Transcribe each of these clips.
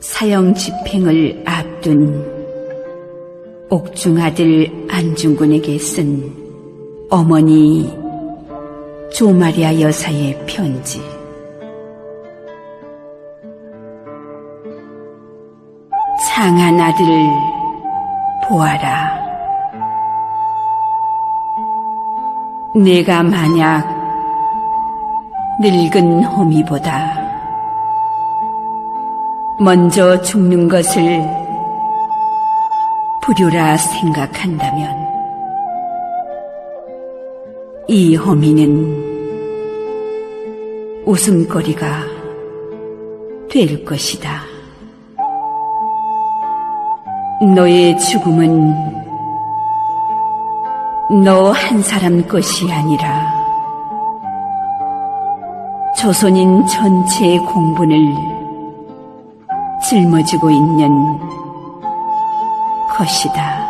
사형 집행을 앞둔 옥중 아들 안중근에게 쓴 어머니 조마리아 여사의 편지. 상한 아들 보아라. 내가 만약 늙은 호미보다 먼저 죽는 것을 불효라 생각한다면 이 호미는 웃음거리가 될 것이다. 너의 죽음은 너 한 사람 것이 아니라 조선인 전체의 공분을 짊어지고 있는 것이다.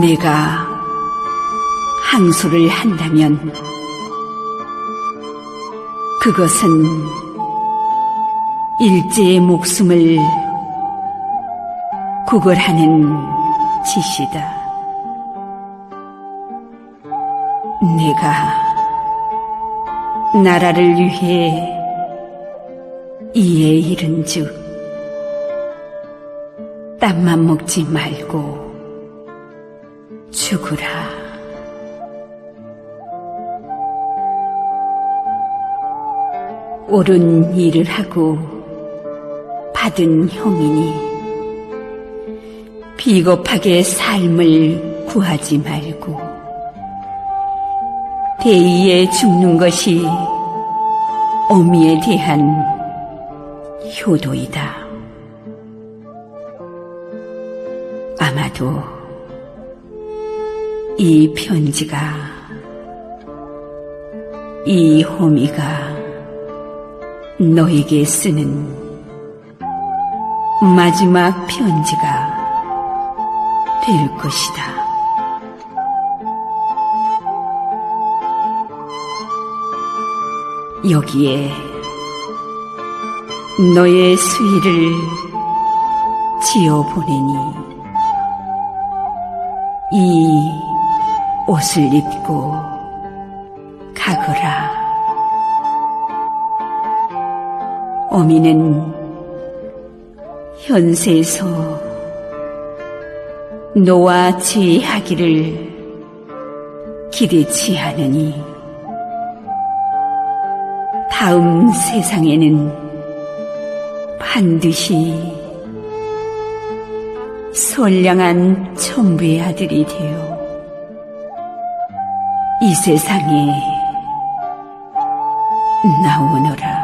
내가 항소를 한다면 그것은 일제의 목숨을 구걸하는 짓이다. 내가 나라를 위해 이에 이른즉 땀만 먹지 말고 죽으라. 옳은 일을 하고 받은 형이니 비겁하게 삶을 구하지 말고 대의에 죽는 것이 어미에 대한 효도이다. 아마도 이 편지가 이 호미가 너에게 쓰는 마지막 편지가 될 것이다. 여기에 너의 수의를 지어 보내니 이 옷을 입고 가거라. 어미는 현세에서 너와 지하기를 기대치 않으니 다음 세상에는 반드시 선량한 천부의 아들이 되어 이 세상에 나오너라.